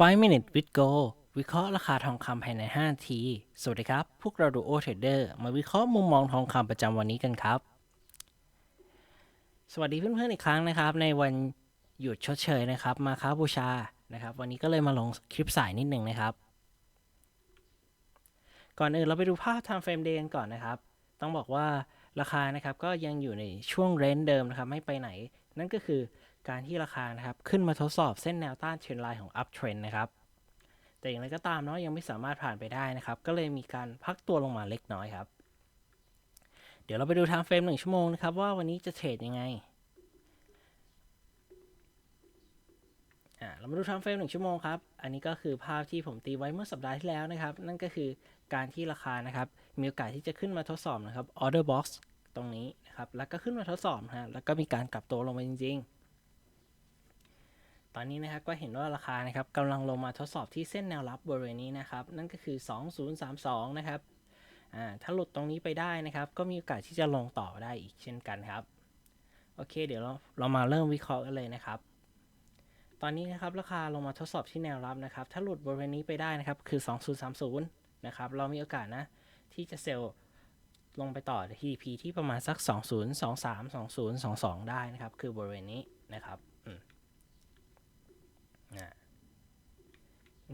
5 minute with go วิเคราะห์ราคาทองคำภายใน 5 นาที สวัสดีครับ พวกเราดูโอเทรดเดอร์มาวิเคราะห์มุมมองทองคำประจำวันนี้กันครับ สวัสดีเพื่อนๆอีกครั้งนะครับ ในวันหยุดชดเชยนะครับ มาค้าบูชานะครับ วันนี้ก็เลยมาลงคลิปสายนิดหนึ่งนะครับ ก่อนอื่นเราไปดูภาพ time frame day กันก่อนนะครับ ต้องบอกว่าราคานะครับก็ยังอยู่ในช่วงเรนจ์เดิมนะครับ ไม่ไปไหน นั่นก็คือ การที่ราคานะครับขึ้นมาทดสอบเส้นแนวต้านเทรนไลน์ของ up trend นะครับ แต่อย่างไรก็ตามเนาะยังไม่สามารถผ่านไปได้นะครับ ก็เลยมีการพักตัวลงมาเล็กน้อยครับ เดี๋ยวเราไปดูทางเฟรมหนึ่งชั่วโมงนะครับว่าวันนี้จะเทรดยังไงอ่าเรามาดูทางเฟรมหนึ่งชั่วโมงครับ อันนี้ก็คือภาพที่ผมตีไว้เมื่อสัปดาห์ที่แล้วนะครับ นั่นก็คือการที่ราคานะครับ มีโอกาสที่จะขึ้นมาทดสอบนะครับ order box ตรงนี้นะครับ แล้วก็ขึ้นมาทดสอบนะฮะ แล้วก็มีการกลับตัวลงไปจริง ๆ ตอนนี้นะครับก็เห็นว่าราคานะครับกำลังลงมาทดสอบที่เส้นแนวรับบริเวณนี้นะครับ นั่นก็คือ 2032 นะครับถ้าหลุดตรงนี้ไปได้นะครับ ก็มีโอกาสที่จะลงต่อได้อีกเช่นกันครับ โอเค เดี๋ยวเราเรามาเริ่มวิเคราะห์กันเลยนะครับ ตอนนี้นะครับราคาลงมาทดสอบที่แนวรับนะครับ ถ้าหลุดบริเวณนี้ไปได้นะครับ คือ 2030 นะครับ เรามีโอกาสนะ ที่จะเซลล์ลงไปต่อที่ P ที่ประมาณสัก 2023 2022 ได้นะครับ คือบริเวณนี้นะครับอืมอ่า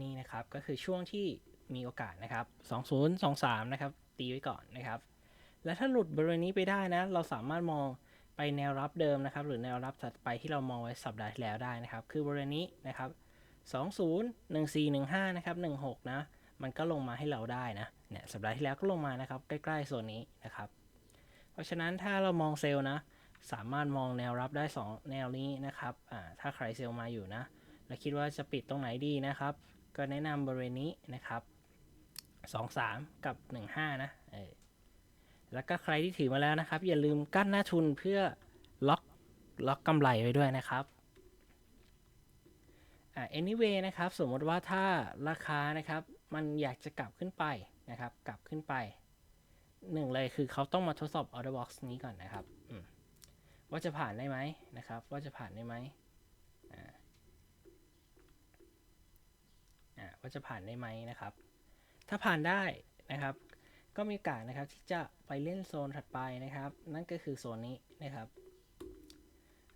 นี่นะครับก็คือช่วงที่มีโอกาสนะครับ 2023 นะครับ ตีไว้ก่อนนะครับ และถ้าหลุดบริเวณนี้ไปได้นะ เราสามารถมองไปแนวรับเดิมนะครับ หรือแนวรับถัดไปที่เรามองไว้สัปดาห์ที่แล้วได้นะครับ คือบริเวณนี้นะครับ 20 1415 นะครับ 16 นะ มันก็ลงมาให้เราได้นะ เนี่ยสัปดาห์ที่แล้วก็ลงมานะครับ ใกล้ๆโซนนี้นะครับ เพราะฉะนั้นถ้าเรามองเซลล์นะ สามารถมองแนวรับได้ 2 แนวนี้นะครับ อ่า ถ้าใครเซลล์มาอยู่นะ และคิดว่าจะปิดตรงไหนดีนะครับ ก็แนะนำบริเวณนี้นะครับ 23 กับ 15 นะเออแล้วก็ใครที่ถือมาแล้วนะครับ อย่าลืมกั้นหน้าทุนเพื่อล็อกล็อกกำไรไว้ด้วยนะครับอ่า anyway นะครับ สมมติว่าถ้าราคานะครับ มันอยากจะกลับขึ้นไปนะครับ กลับขึ้นไปหนึ่งเลยคือเขาต้องมาทดสอบ order box นี้ก่อนนะครับว่าจะผ่านได้ไหมนะครับ ว่าจะผ่านได้ไหมอ่าอ่า ว่าจะผ่านได้ไหมนะครับ ถ้าผ่านได้นะครับ ก็มีโอกาสนะครับที่จะไปเล่นโซนถัดไปนะครับ นั่นก็คือโซนนี้นะครับ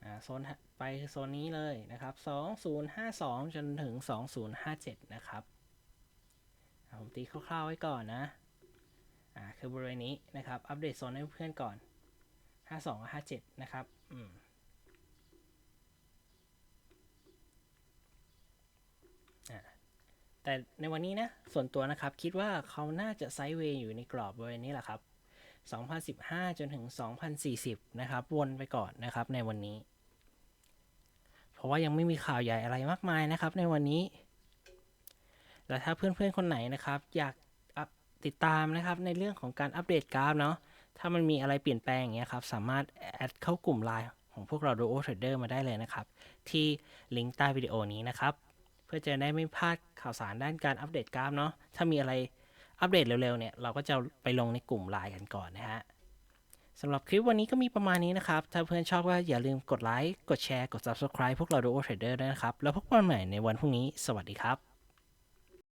อ่าโซนไปคือโซนนี้เลยนะครับ 2052 จนถึง 2057 นะครับอ่าผมตีคร่าวๆไว้ก่อนนะอ่าคือบริเวณนี้นะครับ อัปเดตโซนให้เพื่อนก่อน 52กับ57 นะครับ อืมอ่า แต่ในวันนี้นะ ส่วนตัวนะครับ คิดว่าเขาน่าจะไซด์เวย์อยู่ในกรอบบริเวณนี้แหละครับ 2015 จนถึง 2040 นะครับ วนไปก่อนนะครับในวันนี้ เพราะว่ายังไม่มีข่าวใหญ่อะไรมากมายนะครับ ในวันนี้ และถ้าเพื่อนๆคนไหนนะครับ อยากติดตามนะครับในเรื่องของการอัปเดตกราฟเนาะ ถ้ามันมีอะไรเปลี่ยนแปลงอย่างเงี้ยครับ สามารถแอดเข้ากลุ่มไลน์ของพวกเรา Duo Trader มาได้เลยนะครับ ที่ลิงก์ใต้วิดีโอนี้นะครับ พื่อจะได้ไม่พลาดข่าวสารด้านการอัปเดตกราฟเนาะถ้ามีอะไรอัปเดตเร็วๆเนี่ยเราก็จะไปลงในกลุ่มไลน์กันก่อนนะฮะสำหรับคลิปวันนี้ก็มีประมาณนี้นะครับ ถ้าเพื่อนชอบก็อย่าลืมกดไลค์กดแชร์กด Subscribe พวกเรา Duo Trader ด้วยนะครับ แล้วพบกันใหม่ในวันพรุ่งนี้ สวัสดีครับ